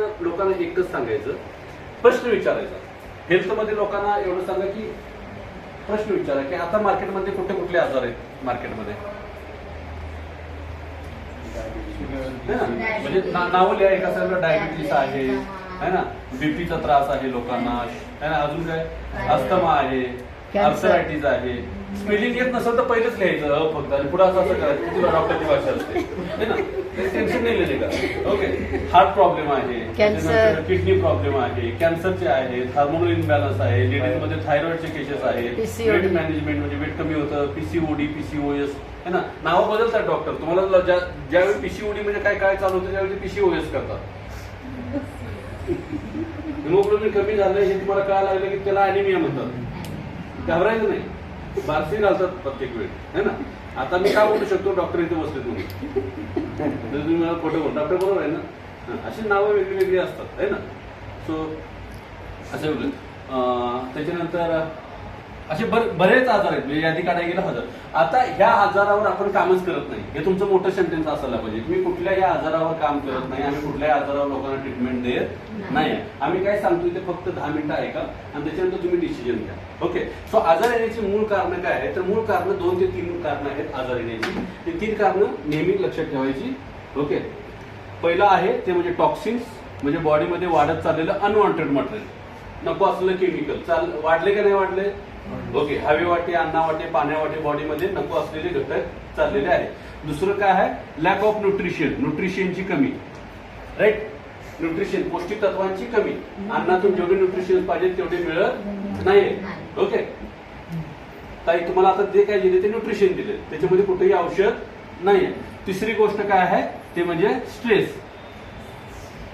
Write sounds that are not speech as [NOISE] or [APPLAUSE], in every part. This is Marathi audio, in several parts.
लोकांना लोकांना एकच सांगायचं प्रश्न विचारायचा. हेल्थमध्ये लोकांना एवढं सांगा की प्रश्न विचारा की आता मार्केटमध्ये कुठे कुठले आजार आहेत मार्केटमध्ये? म्हणजे नावं लिहा एका सर्व डायबिटीस आहे है ना? बीपीचा त्रास आहे लोकांना है ना? अजून काय? अस्थमा आहे. अर्थरायटिस आहे. स्पेलिंग येत नसेल तर पहिलेच लिहायचं फक्त. आणि पुढे असं असं करायचं. किती डॉक्टरची भाषा असते है ना? टेन्शन नाही लिहिले का ओके हार्ट प्रॉब्लेम आहे. किडनी प्रॉब्लेम आहे. कॅन्सरचे आहे हार्मोनल इनबॅलन्स आहे. लेडीजमध्ये थायरॉइडचे केसेस आहेत. वेट मॅनेजमेंट म्हणजे वेट कमी होतं. पीसीओडी पीसीओएस है ना? नावं बदलतात डॉक्टर तुम्हाला ज्यावेळी पीसीओडी म्हणजे काय काय चालू होतं त्यावेळी पीसीओएस करतात. हिमोग्लोबिन कमी झालं हे तुम्हाला कळायला लागलं की त्याला अॅनिमिया म्हणतात. घाबरायचं नाही. बारसे घालतात प्रत्येक वेळी है ना? आता मी काय बोलू शकतो? डॉक्टर इथे बसले तुम्ही. जर तुम्ही मला खोटं बोल डॉक्टर बरोबर आहे ना? अशी नावं वेगळी वेगळी असतात है ना? सो असं बोललं त्याच्यानंतर असे बर बरेच आजार आहेत. म्हणजे यादी काढायला गेलं हजार. आता ह्या आजारावर आपण कामच करत नाही. हे तुमचं मोठं सेंटेन्स असायला पाहिजे. मी कुठल्याही आजारावर काम करत नाही आम्ही कुठल्याही आजारावर लोकांना ट्रीटमेंट देत नाही. आम्ही काय सांगतो ते फक्त दहा मिनिटं ऐका आणि त्याच्यानंतर तुम्ही डिसिजन घ्या. ओके सो आजार येण्याची मूळ कारण काय आहे तर मूळ कारण दोन ते तीन कारण आहेत आजार येण्याची. ते तीन कारण नेहमी लक्षात ठेवायची. ओके पहिलं आहे ते म्हणजे टॉक्सिन्स म्हणजे बॉडीमध्ये वाढत चाललेलं अनवॉन्टेड मटेरियल नको असलेलं केमिकल चाल वाढले का नाही वाढले? ओके हवे वाटे अन्ना वाटे पाण्या वाटे बॉडीमध्ये नको असलेले घटक चाललेले आहेत. दुसरं काय आहे? लॅक ऑफ न्यूट्रिशन न्यूट्रिशनची कमी. राईट न्यूट्रिशन पौष्टिक तत्वांची कमी. अन्नातून जेवढे न्यूट्रिशन पाहिजे तेवढे मिळत नाही ओके ताई तुम्हाला आता जे काय दिले ते न्यूट्रिशन दिले. त्याच्यामध्ये कुठेही औषध नाहीये. तिसरी गोष्ट काय आहे? ते म्हणजे स्ट्रेस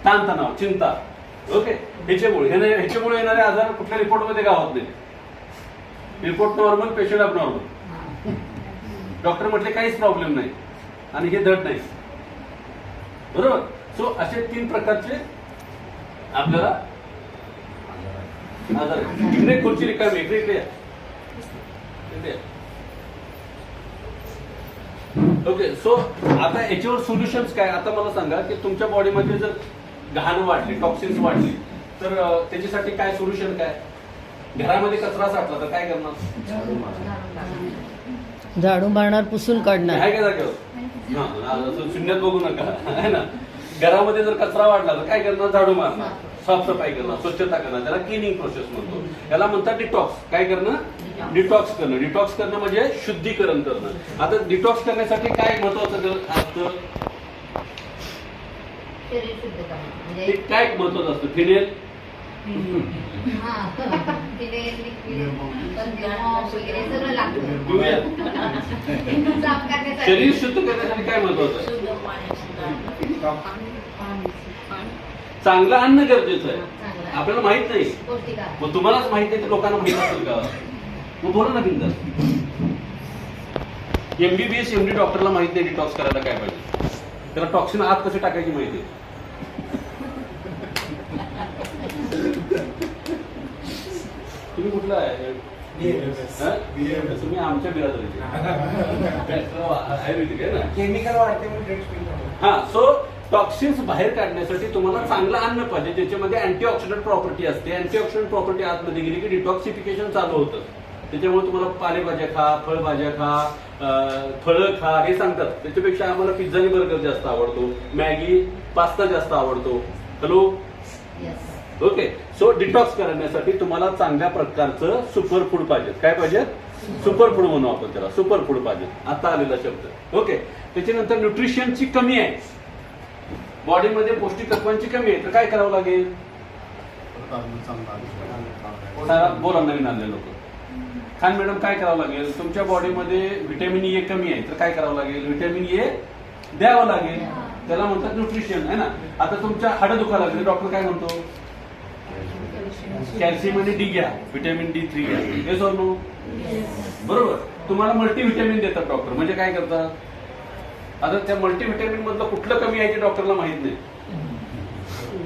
ताणतणाव चिंता. ओके ह्याच्यामुळे ह्याच्यामुळे येणारे आजार कुठल्या रिपोर्टमध्ये गावात नाही. रिपोर्ट नॉर्मल पेशंट अब नॉर्मल डॉक्टर म्हटले काहीच प्रॉब्लेम नाही. आणि हे धड नाही. बरोबर? सो असे तीन प्रकारचे आपल्याला आजार इकडे खुर्ची रिकामी इकडे इकडे ओके सो आता याच्यावर सोल्युशन्स काय? आता मला सांगा की तुमच्या बॉडीमध्ये जर घाण वाढली टॉक्सिन्स वाढली तर त्याच्यासाठी काय सोल्युशन काय? घरामध्ये कचरा साठला तर काय करणार? झाडू मारणार पुसून काढणार. आहे का जागेवर? हा, शून्यात बघू नका. आहे ना? घरामध्ये जर कचरा वाढला तर काय करणार? झाडू मारणार. साफसफाई करणार स्वच्छता करणार. त्याला क्लिनिंग प्रोसेस म्हणतो. याला म्हणतात डिटॉक्स काय करणं? डिटॉक्स करणं. डिटॉक्स करणं म्हणजे शुद्धीकरण करणं. आता डिटॉक्स करण्यासाठी काय महत्वाचं असतं? ते म्हणजे काय महत्वाचं असतं? फिनेल शरीर शुद्ध करण्यासाठी काय महत्वाचं आहे? चांगलं अन्न गरजेचं आहे. आपल्याला माहीत नाही. मग तुम्हालाच माहीत नाही तर लोकांना माहीत असेल का? मग बोला ना बिंदास. एमबीबीएस एमडी डॉक्टरला माहीत नाही डिटॉक्स करायला काय पाहिजे. त्याला टॉक्सिन आत कसे टाकायची माहिती तुम्ही कुठला आहे? हा? तुम्ही आमच्या बिरादरीचे. आयुर्वेदिक आहे ना? केमिकल वाढते ड्रग्स पितो हा सो टॉक्सिन्स बाहेर काढण्यासाठी तुम्हाला चांगलं अन्न पाहिजे ज्याच्यामध्ये अँटीऑक्सिडंट प्रॉपर्टी असते. अँटीऑक्सिडंट प्रॉपर्टी आतमध्ये गेली की डिटॉक्सिफिकेशन चालू होतं. त्याच्यामुळे तुम्हाला पालेभाज्या खा फळभाज्या खा फळं खा हे सांगतात. त्याच्यापेक्षा आम्हाला पिझ्झा आणि बर्गर जास्त आवडतो. मॅगी पास्ता जास्त आवडतो. Hello Yes. Okay. So detox करण्यासाठी तुम्हाला चांगल्या प्रकारचं सुपर फूड पाहिजे काय पाहिजे सुपर फूड म्हणू आपण त्याला. सुपर फूड पाहिजे आता आलेला शब्द. ओके. त्याच्यानंतर न्यूट्रिशनची कमी आहे. बॉडीमध्ये पौष्टिक तत्वांची कमी आहे. तर काय करावं लागेल? बोला नवीन आलेले लोक. खान मॅडम काय करावं लागेल? तुमच्या बॉडीमध्ये व्हिटॅमिन ए कमी आहे. तर काय करावं लागेल? व्हिटॅमिन ए द्यावं लागेल. त्याला म्हणतात न्यूट्रिशन आहे ना? आता तुमच्या हाडं दुखायला लागले. डॉक्टर काय म्हणतो? कॅल्शियम आणि डी घ्या व्हिटॅमिन डी थ्री घ्या. हे नो बरोबर. तुम्हाला मल्टीव्हिटॅमिन देतात डॉक्टर म्हणजे काय करतात? आता त्या मल्टीव्हिटॅमिन मधलं कुठलं कमी आहे ते डॉक्टरला माहीत नाही.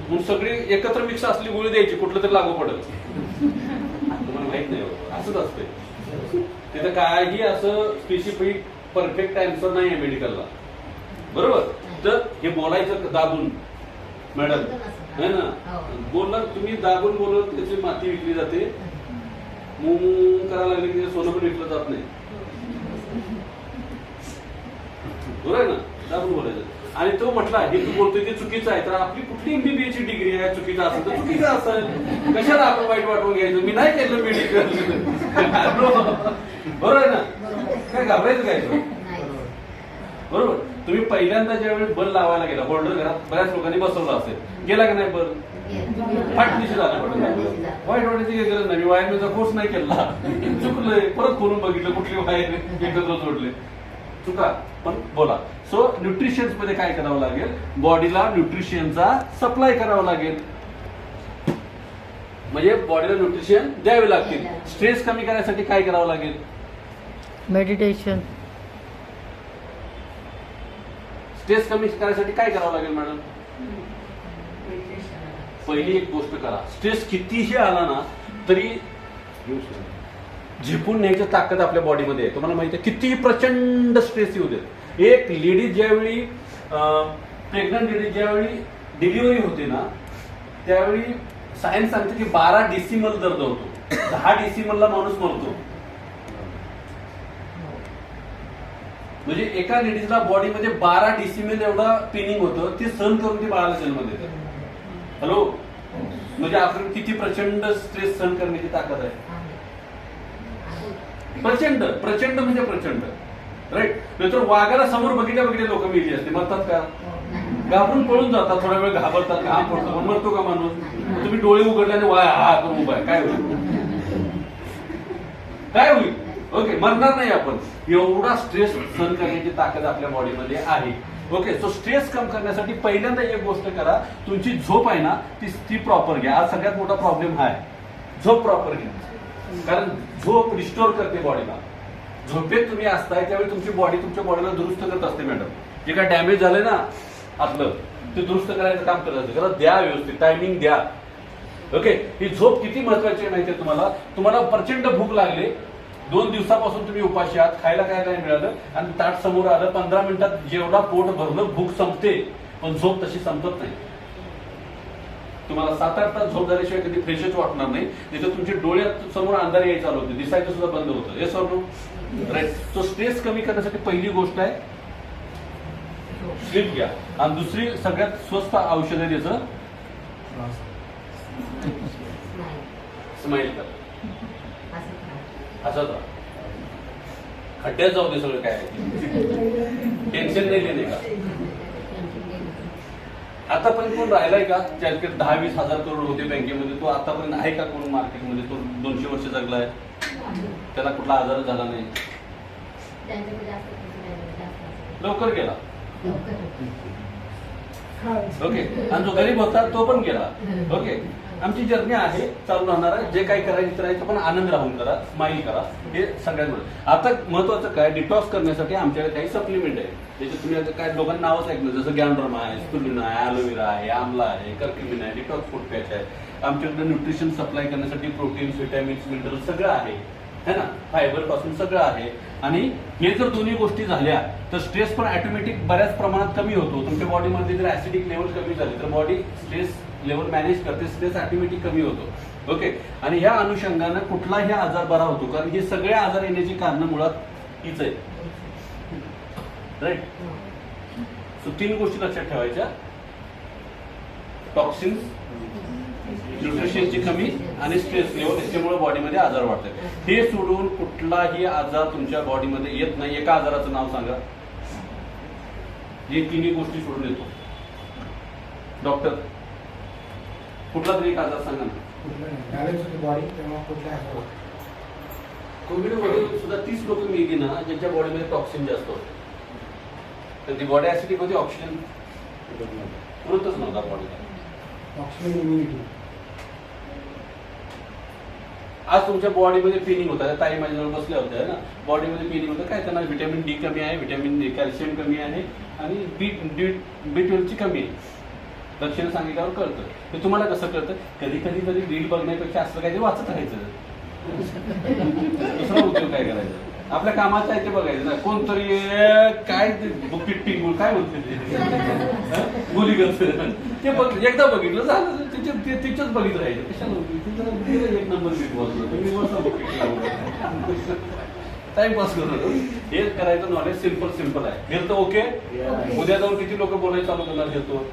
म्हणून सगळी एकत्र मिक्स असली गोळी द्यायची कुठलं तरी लागू पडत तुम्हाला माहीत नाही हो. असंच असते तिथं काही असं स्पेसिफिक परफेक्ट आन्सर नाही आहे मेडिकलला बरोबर? तर हे बोलायचं दाबून मॅडम. है ना? हो. बोलणार तुम्ही दाबून बोलत त्याची माती विकली जाते. मू करायला लागले की सोनं पण विकलं जात नाही. बरोबर आहे ना? दाबून बोलायचं. आणि तो म्हटला हे तू बोलतोय ते चुकीचं आहे. तर आपली कुठली एमबीबीए ची डिग्री आहे? चुकीचं असेल तर चुकीचं असेल. कशाला आपण वाईट वाटून घ्यायचं? मी नाही केलं मेडिकल [LAUGHS] बरोबर आहे ना? काय घाबरायचं काय. बरोबर. तुम्ही पहिल्यांदा ज्यावेळी बल लावायला गेला होल्डर घरात बऱ्याच लोकांनी बसवलं असेल गेला का नाही बल? फाट दिशी झालं पडलं वाईट वाटायची काही गरज नाही मी वायरमॅनचा कोर्स नाही केला. चुकलंय. परत खोलून बघितलं कुठली वायर एकत्र जोडले. चुका. पण बोला. सो न्यूट्रिशन्समध्ये काय करावं लागेल? बॉडीला न्यूट्रिशनचा सप्लाय करावा लागेल. म्हणजे बॉडीला न्यूट्रिशन द्यावे लागतील. स्ट्रेस कमी करण्यासाठी काय करावं लागेल? मेडिटेशन स्ट्रेस कमी करण्यासाठी काय करावं लागेल मॅडम पहिली एक गोष्ट करा. स्ट्रेस कितीही आला ना तरी झेपून न्यायची ताकद आपल्या बॉडीमध्ये आहे. तुम्हाला माहिती आहे कितीही प्रचंड स्ट्रेस येऊ देत. एक लेडीज ज्यावेळी प्रेग्नंट लेडीज ज्यावेळी डिलिव्हरी होते ना त्यावेळी सायन्स सांगते की बारा डेसिमल दर्द होतो. दहा डेसिमलला माणूस मरतो. म्हणजे एका लेडीजला बॉडीमध्ये बारा डेसिमल एवढा पेनिंग होतं ते सहन करून ते बाळाला जन्म देते हॅलो म्हणजे आपण किती प्रचंड स्ट्रेस सहन करण्याची ताकद आहे. प्रचंड प्रचंड म्हणजे प्रचंड. राईट नाहीतर वाघाला समोर बघितल्या बघितल्या लोक मिळली असते मरतात का? घाबरून पळून जातात. थोडा वेळ घाबरतात घाम पडतो पण मरतो का माणूस? तुम्ही डोळे उघडल्याने वाय हा करून उभा आहे. काय होईल? काय होईल? ओके मरणार नाही आपण. एवढा स्ट्रेस सहन करण्याची ताकद आपल्या बॉडीमध्ये आहे. ओके सो स्ट्रेस कम करण्यासाठी पहिल्यांदा एक गोष्ट करा. तुमची झोप आहे ना ती ती प्रॉपर घ्या. आज सगळ्यात मोठा प्रॉब्लेम हा आहे. झोप प्रॉपर घ्या. कारण झोप रिस्टोर करते बॉडीला झोपेत तुम्ही असताय त्यावेळी तुमची बॉडी तुमच्या बॉडीला दुरुस्त करत असते मॅडम जे काय डॅमेज झालंय ना आपलं ते दुरुस्त करायचं काम करत असते. त्याला द्या व्यवस्थित. टायमिंग द्या. ओके ही झोप किती महत्वाची आहे माहिती तुम्हाला? तुम्हाला प्रचंड भूक लागली. दोन दिवसापासून तुम्ही उपाशी आहात खायला काय नाही मिळालं? आणि ताट समोर आलं पंधरा मिनिटात जेवढा पोट भरलं भूक संपते. पण झोप तशी संपत नाही. तुम्हाला सात आठ तास झोप झाल्याशिवाय कधी फ्रेशच वाटणार नाही. नाही तर तुमचे डोळे समोर अंधार यायला चालू होते. दिसायचं सुद्धा बंद होतं. हे सर राईट तो स्ट्रेस कमी करण्यासाठी पहिली गोष्ट आहे स्लीप घ्या. आणि दुसरी सगळ्यात स्वस्त औषध आहे त्याचं स्माईल करा. असं खड्ड्यात जाऊ दे सगळं काय टेन्शन नाही लेणे का? आतापर्यंत कोण राहिलाय का? ज्याकडे दहा वीस हजार करोड होते बँकेमध्ये तो आतापर्यंत आहे का कोण मार्केटमध्ये? तो दोनशे वर्ष जगलाय. त्याला कुठला आजार झाला नाही. लवकर गेला. ओके आणि जो गरीब होता तो पण गेला. ओके आमची जर्नी आहे चालू राहणार आहे. जे काही करायचं करायचं पण आनंद राहून करा स्माईल करा. हे सगळ्यात महत्त्वाचं. आता महत्वाचं काय डिटॉक्स करण्यासाठी आमच्याकडे काही सप्लिमेंट आहे त्याच्यात तुम्ही आता काय दोघांना नावच ऐकलं जसं गॅनड्रमा आहे स्टुलिन आहे अलोवेरा आहे आमला आहे कर्किमिन आहे डिटॉक्स फूड पॅच आहे. आमच्याकडे न्यूट्रिशन सप्लाय करण्यासाठी प्रोटीन्स विटॅमिन्स मिनरल्स सगळं आहे. है ना? फायबरपासून सगळं आहे. आणि हे जर दोन्ही गोष्टी झाल्या तर स्ट्रेस पण ऑटोमॅटिक बऱ्याच प्रमाणात कमी होतो. तुमच्या बॉडीमध्ये जर ऍसिडिक लेवल कमी झाले तर बॉडी स्ट्रेस लेवल मॅनेज करते स्ट्रेस ऑटोमॅटिक कमी होतो. ओके आणि ह्या अनुषंगानं कुठलाही आजार बरा होतो कारण हे सगळे आजार येण्याची कारण मुळात हीच आहे राईट सो तीन गोष्टी लक्षात ठेवायच्या. टॉक्सिन्स न्यूट्रिशनची कमी आणि स्ट्रेस लेवल त्याच्यामुळे बॉडीमध्ये आजार वाढतात. हे सोडून कुठलाही आजार तुमच्या बॉडीमध्ये येत नाही. एका आजाराचं नाव सांगा. हे तिन्ही गोष्टी सोडून येतो. डॉक्टर कुठला तरी एक आजार सांगा ना. बॅलन्स होती बॉडी तेव्हा कुठल्या आजार कोविडमध्ये सुद्धा तीस लोक मिळली ना ज्यांच्या बॉडीमध्ये टॉक्सिन जास्त होते. तर ती बॉडी ऍसिडिक होती ऑक्सिजन पुरतच नव्हता बॉडीला ऑक्सिजन इम्युनिटी आज तुमच्या बॉडीमध्ये पेनिंग होत. ताई माझ्याजवळ बसल्या होत्या ना? बॉडीमध्ये पेनिंग होतं. काय त्यांना व्हिटॅमिन डी कमी आहे व्हिटॅमिन कॅल्शियम कमी आहे आणि बी डी बी ट्वेल्वची कमी आहे. लक्षणं सांगितल्यावर कळतं. ते तुम्हाला कसं कळतं? कधी कधी तरी रील बघण्यापेक्षा असं काहीतरी वाचत राहायचं. दुसरा उद्योग काय करायचा? आपल्या कामाचं आहे ते बघायचं ना. कोणतरी काय ते बुकीट टिंगूळ काय ते? हं? गुलीगत ते बघ एकदा बघितलं झालं. तिच्या ते- तिच्याच बघित राहायचं. कशाला? ती एक नंबर बीट लावून. टाइमपास करू हे करायचं नॉलेज सिंपल सिंपल आहे. हेल्थ ओके उद्या जाऊन किती लोक बोलायला चालू करणार घेतो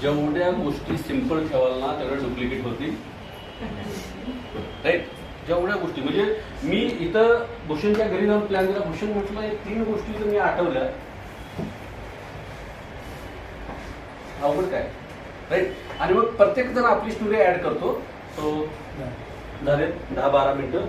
जेवढ्या गोष्टी सिंपल ठेवाल ना तेवढ्या डुप्लिकेट होतील. राईट जेवढ्या गोष्टी. म्हणजे मी इथं भूषणच्या घरी जाऊन प्लॅन केला. भूषण म्हटलं तीन गोष्टी जर मी आठवल्या अवघड काय? राईट आणि मग प्रत्येक जण आपली स्टोरी ऍड करतो. सो झाले दहा बारा मिनिटं.